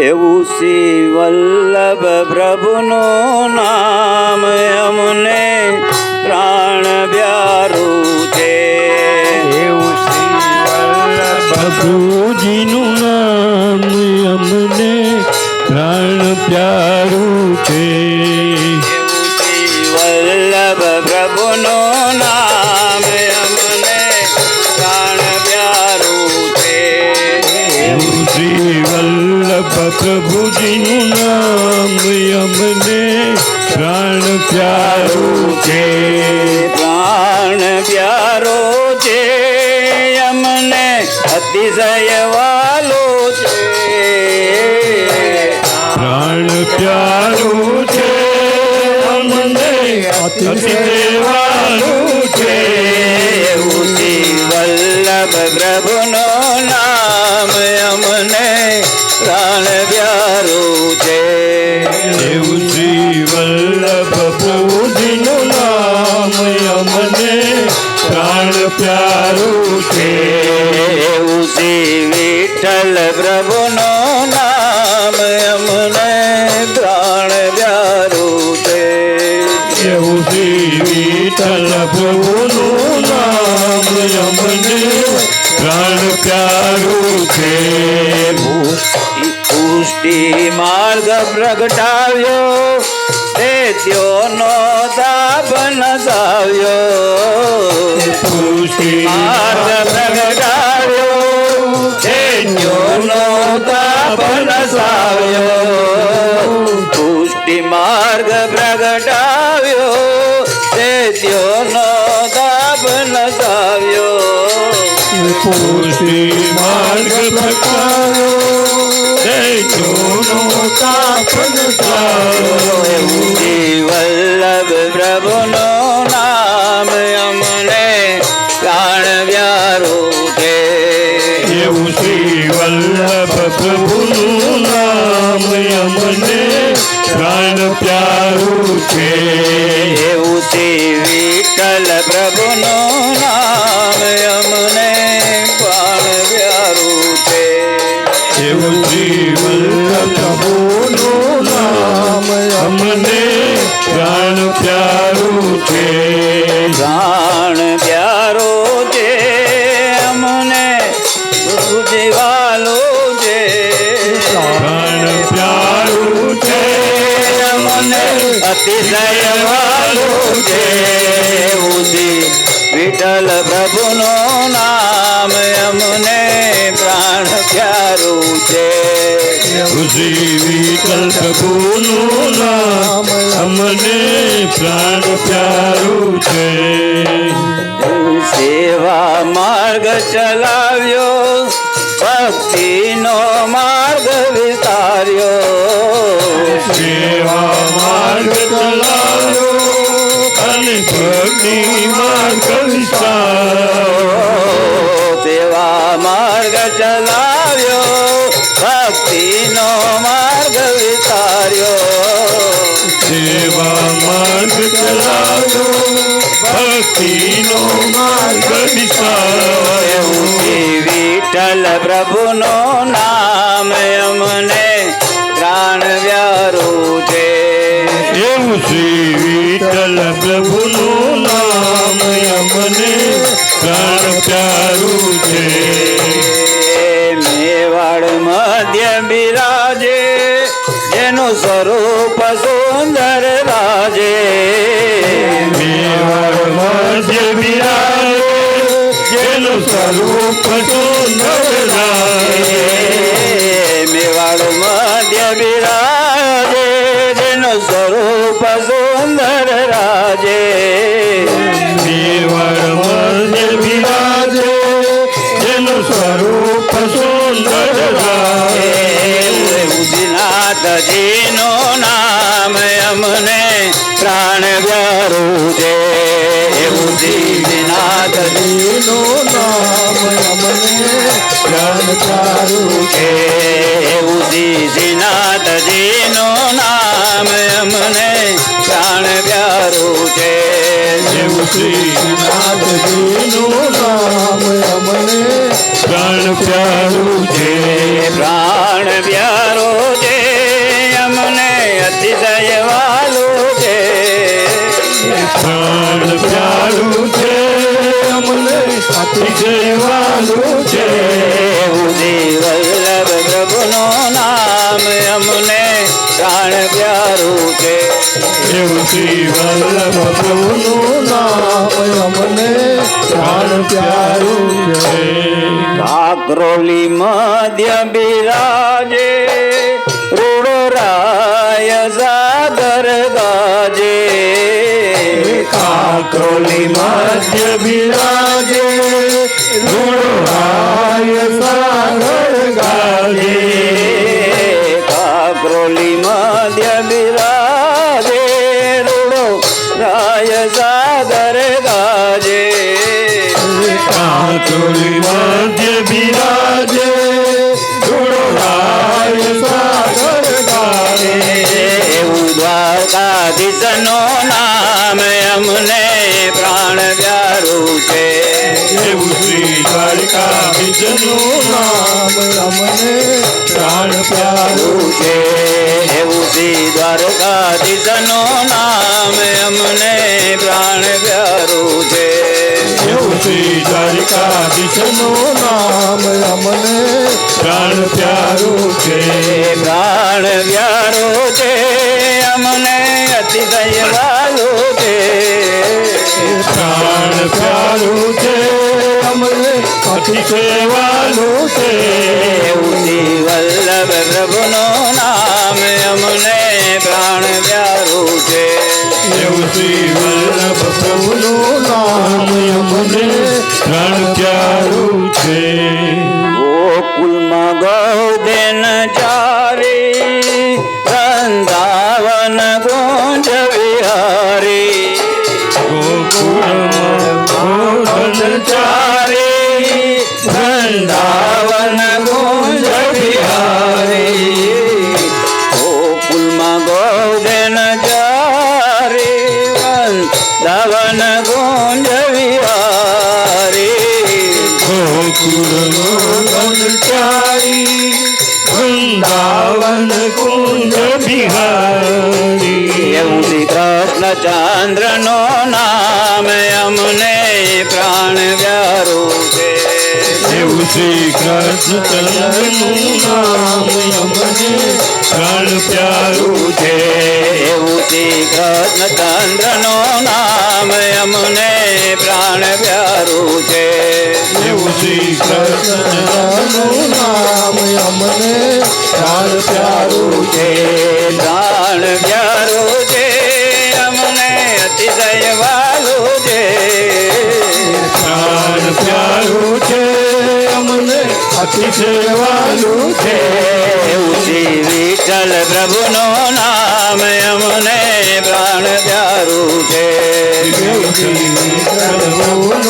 એવું શ્રી વલ્લભ પ્રભુનું નામ અમને પ્રાણ પ્યારું છે. એવું શ્રી વલ્લભ પ્રભુજીનું નામ અમને પ્રાણ પ્યારું છે. એવું શ્રી વલ્લભ પ્રભુનું નામ અમને પ્રાણ પ્યારું છે. એવું શ્રી પ્રભુજીનું નામ અમને પ્રાણ પ્યારો છે. પ્રાણ પ્યારો છે. અમને અતિશય વાલો છે. પ્રાણ પ્યારો છે. અમને અતિ પુષ્ટિ માર્ગ પ્રગટાવ્યો તેત્યોનો તાપ નસાવ્યો પુષ્ટિ માર્ગ પ્રગટાવ્યો તેત્યોનો તાપ નસાવ્યો પુષ્ટિ માર્ગ પ્રગટાવ્યો તેત્યોનો તાપ નસાવ્યો પુષ્ટિ માર્ગ પ્રકારો દૈત્યોનો તાપન વલ્લભ પ્રભુનો નામ અમને પ્રાણ વ્યારું છે એવું શ્રી વલ્લભ પ્રભુનું નામ અમને પ્રાણ પ્યારું છે એવું શ્રી વિઠ્ઠલ પ્રભુનો નામ અમને પ્રાણ વ્યારું છે એવું શ્રી પ્રાણ પ્યારું છે. પ્રાણ પ્યારો છે અમને જીવાલો છે. પ્રાણ પ્યારું છે. અમને અતિશય વાલો છે. ઉદી વિઠ્ઠલ પ્રભુનો નામ અમને પ્રાણ પ્યારું છે. શ્રી વિઠ્ઠલ પ્રભુનું નામ અમને પ્રાણ પ્યારું છે. સેવા માર્ગ ચલાવ્યો ભક્તિનો માર્ગ વિતાર્યો સેવા માર્ગ ચલાવ્યો અને ભક્તિ માર્ગ વિસ્તાર સેવા માર્ગ ચલાવ્યો ભક્તિનો માર્ગ વિસ્તાર્યો સેવા માર્ગ ચલાવ્યો ભક્તિનો માર્ગ શ્રી વિઠ્ઠલ પ્રભુનો નામ જેનું સ્વરૂપ સુંદર રાજે. જેનું સ્વરૂપ સુંદર રાજે. મેવાડ મધ્ય બિરાજે જેનું સ્વરૂપ વ્યારું છે એવું દિનાથજી નું નામ અમને પ્રાણ પ્યારું છે એવું દિનાથજીનું નામ અમને પ્રાણ વ્યારું છે એવું શ્રીનાથજીનું નામ અમને પ્રાણ પ્યારું છે પ્રાણ પ્રાણ પ્યારું છે અમને જયવાનું છે વલ્લભ પ્રભુનો નામ અમને પ્રાણ પ્યારું છે દેવથી વલ્લભ પ્રભુનું નામ અમને પ્રાણ પ્યારું છે કાકરોલી મધ્ય બિરાજ કાકોલી મધ્ય બિરાજે ધૂળાય સાગર ગાજે કાકરોલી મધ્ય બિરાજે રૂડો રાય સાગર ગાજે કાકોલી મધ્ય બિરાજે શ્રી બીજનું નામ અમને પ્રાણ પ્યારું છે. એવું શ્રી દ્વારકાધીશનો નામ અમને પ્રાણ પ્યારું છે. એવું શ્રી દ્વારકાધીશનું નામ અમને પ્રાણ પ્યારું છે. પ્રાણ પ્યારું છે અમને અતિ દયવાલું છે. પ્રાણ પ્યારું છે અમને અતિ સેવાનું છે એવું શ્રી એવું કૃષ્ણ ચંદ્ર નો નામ અમને પ્રાણ વ્યારું છે એવું શ્રી કૃષ્ણ ચંદ્રનું નામ અમને પ્રાણ પ્યારું છે એવું શ્રી કૃષ્ણ ચંદ્ર નો નામ અમને પ્રાણ પ્યારું છે એવું શ્રી કૃષ્ણ ચંદ્રનું નામ અમને પ્રાણ પ્યારું છે પ્રાણ વ્યારું છે અતિશય વાલું છે. પ્રાણ પ્યારું છે અમને અતિ સેવાનું છે. શ્રી વિઠ્ઠલ પ્રભુનો નામ અમને પ્રાણ પ્યારું છે. પ્રભુનું